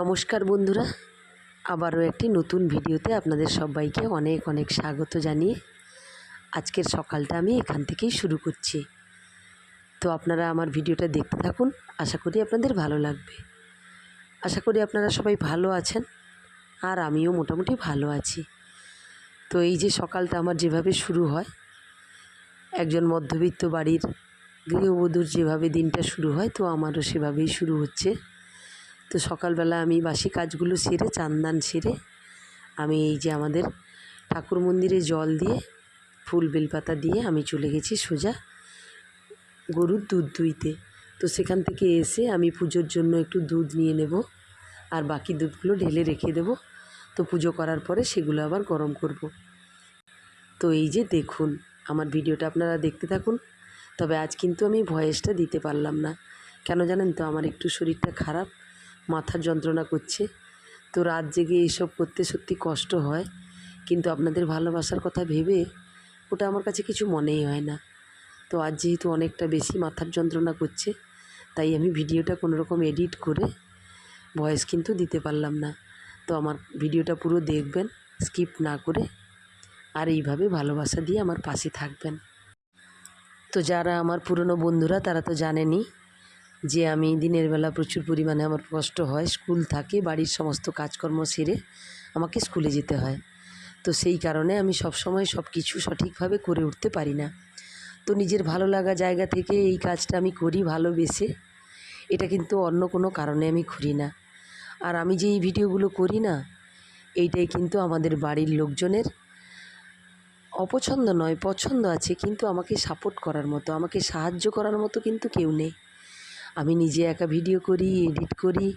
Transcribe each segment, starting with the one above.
নমস্কার বন্ধুরা। আবারও একটি নতুন ভিডিওতে আপনাদের সবাইকে অনেক অনেক স্বাগত জানিয়ে আজকের সকালটা আমি এখান থেকেই শুরু করছি। তো আপনারা আমার ভিডিওটা দেখতে থাকুন, আশা করি আপনাদের ভালো লাগবে। আশা করি আপনারা সবাই ভালো আছেন, আর আমিও মোটামুটি ভালো আছি। তো এই যে সকালটা আমার যেভাবে শুরু হয়, একজন মধ্যবিত্ত বাড়ির গৃহবধূর যেভাবে দিনটা শুরু হয়, তো আমারও সেভাবেই শুরু হচ্ছে। তো সকালবেলা আমি বাসি কাজগুলো সেরে, চান্দান সেরে আমি এই যে আমাদের ঠাকুর মন্দিরে জল দিয়ে ফুল, বেলপাতা দিয়ে আমি চলে গেছি সোজা গরুর দুধ দুইতে। তো সেখান থেকে এসে আমি পুজোর জন্য একটু দুধ নিয়ে নেব আর বাকি দুধগুলো ঢেলে রেখে দেব। তো পুজো করার পরে সেগুলো আবার গরম করব। তো এই যে দেখুন, আমার ভিডিওটা আপনারা দেখতে থাকুন। তবে আজ কিন্তু আমি ভয়েসটা দিতে পারলাম না। কেন জানেন তো, আমার একটু শরীরটা খারাপ। মাথার যন্ত্রণা করছে। তো রাত জেগে এইসব করতে সত্যি কষ্ট হয়। কিন্তু আপনাদের ভালোবাসার কথা ভেবে ওটা আমার কাছে কিছু মনেই হয় না। তো আজ যেহেতু অনেকটা বেশি মাথার যন্ত্রণা করছে, তাই আমি ভিডিওটা কোনো রকম এডিট করে ভয়েস কিন্তু দিতে পারলাম না। তো আমার ভিডিওটা পুরো দেখবেন, স্কিপ না করে আর এইভাবে ভালোবাসা দিয়ে আমার পাশে থাকবেন। তো যারা আমার পুরনো বন্ধুরা, তারা তো জানেনই যে আমি দিনের বেলা প্রচুর পরিমাণে আমার কষ্ট হয়, স্কুল থাকে, বাড়ির সমস্ত কাজকর্ম সেরে আমাকে স্কুলে যেতে হয়। তো সেই কারণে আমি সবসময় সব কিছু সঠিকভাবে করে উঠতে পারি না। তো নিজের ভালো লাগা জায়গা থেকে এই কাজটা আমি করি ভালোবেসে। এটা কিন্তু অন্য কোনো কারণে আমি করি না। আর আমি যে এই ভিডিওগুলো করি না, এইটাই কিন্তু আমাদের বাড়ির লোকজনের অপছন্দ নয়, পছন্দ আছে, কিন্তু আমাকে সাপোর্ট করার মতো, আমাকে সাহায্য করার মতো কিন্তু কেউ নেই। আমি নিজে একা ভিডিও করি এডিট করি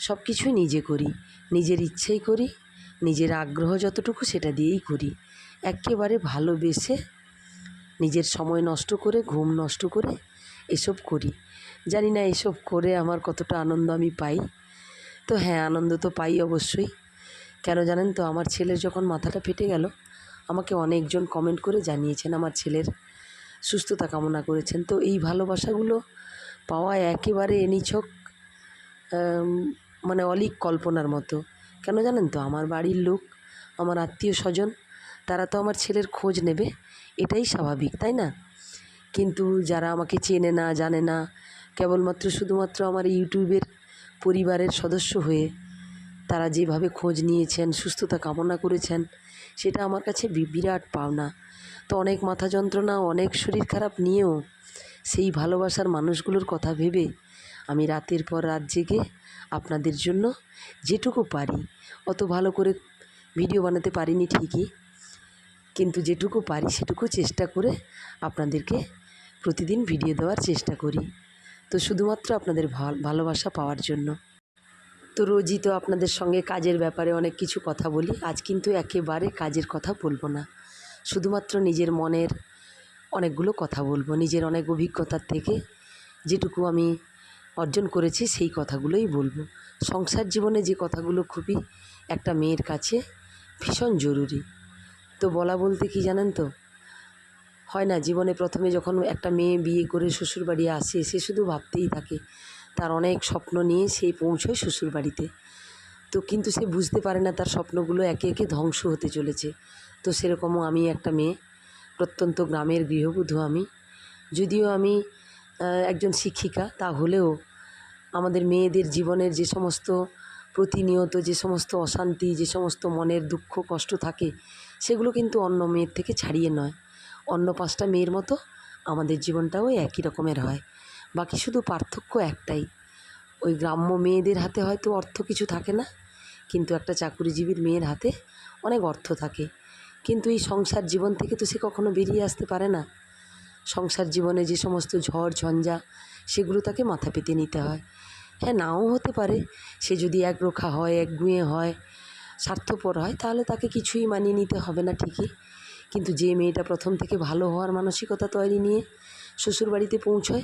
সব কিছুই নিজে করি। নিজের ইচ্ছেই করি, নিজের আগ্রহ যতটুকু সেটা দিয়েই করি। একেবারে ভালোবেসে নিজের সময় নষ্ট করে, ঘুম নষ্ট করে এসব করি। জানি না এসব করে আমার কতটা আনন্দ আমি পাই। তো হ্যাঁ আনন্দ তো পাই অবশ্যই। কেন জানেন তো, আমার ছেলের যখন মাথাটা ফেটে গেল, আমাকে অনেকজন কমেন্ট করে জানিয়েছেন আমার ছেলের সুস্থতা কামনা করেছেন। তো এই ভালোবাসাগুলো পাওয়া একেবারে নিছক মানে অলিক কল্পনার মতো। কেন জানেন তো? আমার বাড়ির লোক, আমার আত্মীয় স্বজন, তারা তো আমার ছেলের খোঁজ নেবে। এটাই স্বাভাবিক, তাই না? কিন্তু যারা আমাকে চেনে না, জানে না, কেবলমাত্র শুধুমাত্র আমার ইউটিউবের পরিবারের সদস্য হয়ে তারা যেভাবে খোঁজ নিয়েছেন, সুস্থতা কামনা করেছেন, সেটা আমার কাছে বিরাট পাওনা। তো অনেক মাথা যন্ত্রণা, অনেক শরীর খারাপ নিয়েও সেই ভালোবাসার মানুষগুলোর কথা ভেবে আমি রাতের পর রাত জেগে আপনাদের জন্য যেটুকু পারি, অত ভালো করে ভিডিও বানাতে পারিনি ঠিকই, কিন্তু যেটুকু পারি সেটুকু চেষ্টা করে আপনাদেরকে প্রতিদিন ভিডিও দেওয়ার চেষ্টা করি। তো শুধুমাত্র আপনাদের ভালোবাসা পাওয়ার জন্য। তো রোজই তো আপনাদের সঙ্গে কাজের ব্যাপারে অনেক কিছু কথা বলি, আজ কিন্তু একেবারে কাজের কথা বলব না। শুধুমাত্র নিজের মনের অনেকগুলো কথা বলব। নিজের অনেক অভিজ্ঞতার থেকে যেটুকু আমি অর্জন করেছি, সেই কথাগুলোই বলব। সংসার জীবনে যে কথাগুলো খুবই একটা মেয়ের কাছে ভীষণ জরুরি। তো বলা বলতে কি জানেন তো? হয় না, জীবনে প্রথমে যখন একটা মেয়ে বিয়ে করে শ্বশুরবাড়ি আসে, সে শুধু ভাবতেই থাকে, তার অনেক স্বপ্ন নিয়ে সে পৌঁছয় শ্বশুরবাড়িতে। তো কিন্তু সে বুঝতে পারে না, তার স্বপ্নগুলো একে একে ধ্বংস হতে চলেছে। তো সেরকমও আমি একটা মেয়ে প্রত্যন্ত গ্রামের গৃহবধূ আমি। যদিও আমি একজন শিক্ষিকা তা হলেও আমাদের মেয়েদের জীবনের যে সমস্ত প্রতিনিয়ত, যে সমস্ত অশান্তি, যে সমস্ত মনের দুঃখ, কষ্ট থাকে, সেগুলো কিন্তু অন্য মেয়ের থেকে ছাড়িয়ে নয়। অন্য পাঁচটা মেয়ের মতো আমাদের জীবনটাও একই রকমের হয়। বাকি শুধু পার্থক্য একটাই। ওই গ্রাম্য মেয়েদের হাতে হয়তো অর্থ কিছু থাকে না, কিন্তু একটা চাকুরিজীবীর মেয়ের হাতে অনেক অর্থ থাকে। কিন্তু এই সংসার জীবন থেকে তো সে কখনো বেরিয়ে আসতে পারে না। সংসার জীবনে যে সমস্ত ঝড়, ঝঞ্ঝা, সেগুলো তাকে মাথা পেতে নিতে হয়। হ্যাঁ নাও হতে পারে। সে যদি একরোখা হয়, একগুঁয়ে হয়, স্বার্থপর হয়, তাহলে তাকে কিছুই মানিয়ে নিতে হবে না ঠিকই। কিন্তু যে মেয়েটা প্রথম থেকে ভালো হওয়ার মানসিকতা তৈরি নিয়ে শ্বশুরবাড়িতে পৌঁছয়।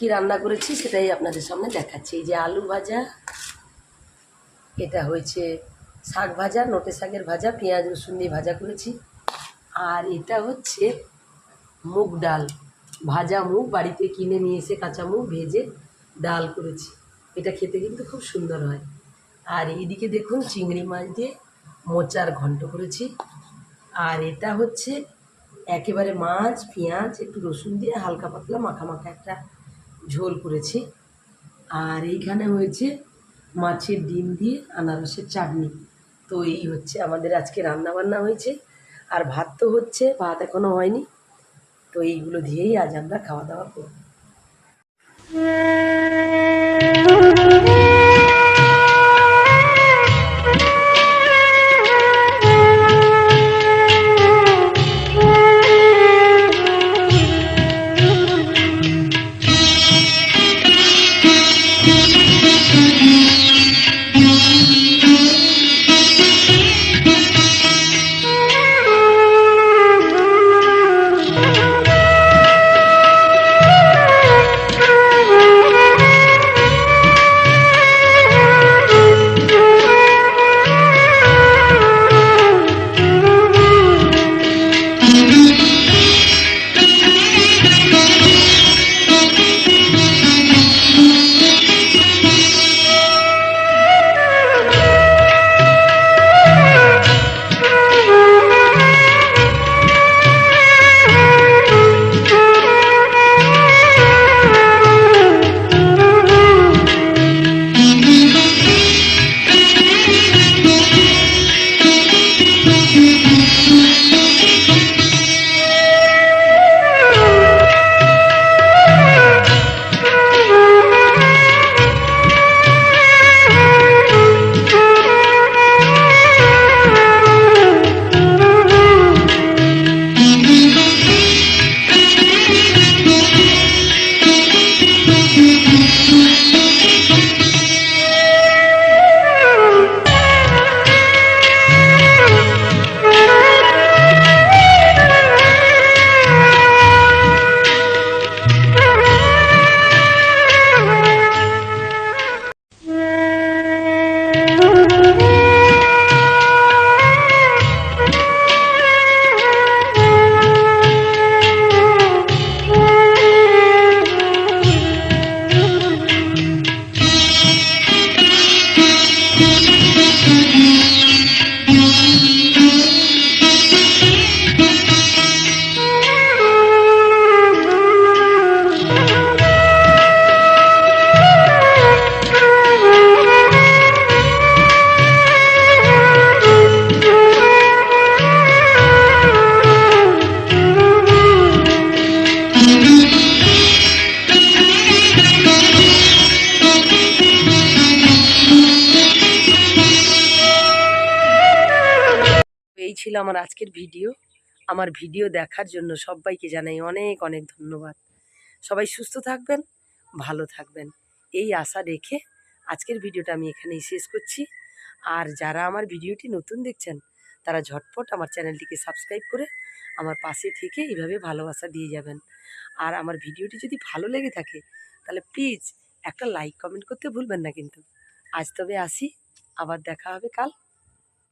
কী রান্না করেছি সেটাই আপনাদের সামনে দেখাচ্ছি। এই যে আলু ভাজা, এটা হয়েছে শাক ভাজা, নোটে শাকের ভাজা, পেঁয়াজ, রসুন দিয়ে ভাজা করেছি। আর এটা হচ্ছে মুগ ডাল। ভাজা মুগ, বাড়িতে কিনে নিয়ে এসে কাঁচা মুগ ভেজে ডাল করেছি। এটা খেতে কিন্তু খুব সুন্দর হয়। আর এইদিকে দেখুন চিংড়ি মাছ দিয়ে মোচার ঘন্ট করেছি। আর এটা হচ্ছে একেবারে মাছ, পেঁয়াজ, একটু রসুন দিয়ে হালকা পাতলা মাখা মাখা একটা ঝোল করেছি। আর এইখানে হয়েছে মাছের ডিম দিয়ে আনারসের চাটনি। তো এই হচ্ছে আমাদের আজকে রান্না বান্না হয়েছে। আর ভাত তো হচ্ছে, ভাত এখনও হয়নি। তো এইগুলো দিয়েই আজ আমরা খাওয়া দাওয়া করব। ছিল আমার আজকের ভিডিও। আমার ভিডিও দেখার জন্য সবাইকে জানাই অনেক অনেক ধন্যবাদ। সবাই সুস্থ থাকবেন, ভালো থাকবেন। এই আশা রেখে আজকের ভিডিওটা আমি এখানেই শেষ করছি। আর যারা আমার ভিডিওটি নতুন দেখছেন, তারা ঝটপট আমার চ্যানেলটিকে সাবস্ক্রাইব করে আমার পাশে থেকে এইভাবে ভালোবাসা দিয়ে যাবেন। আর আমার ভিডিওটি যদি ভালো লেগে থাকে, তাহলে প্লিজ একটা লাইক, কমেন্ট করতে ভুলবেন না কিন্তু। আজ তবে আসি, আবার দেখা হবে কাল।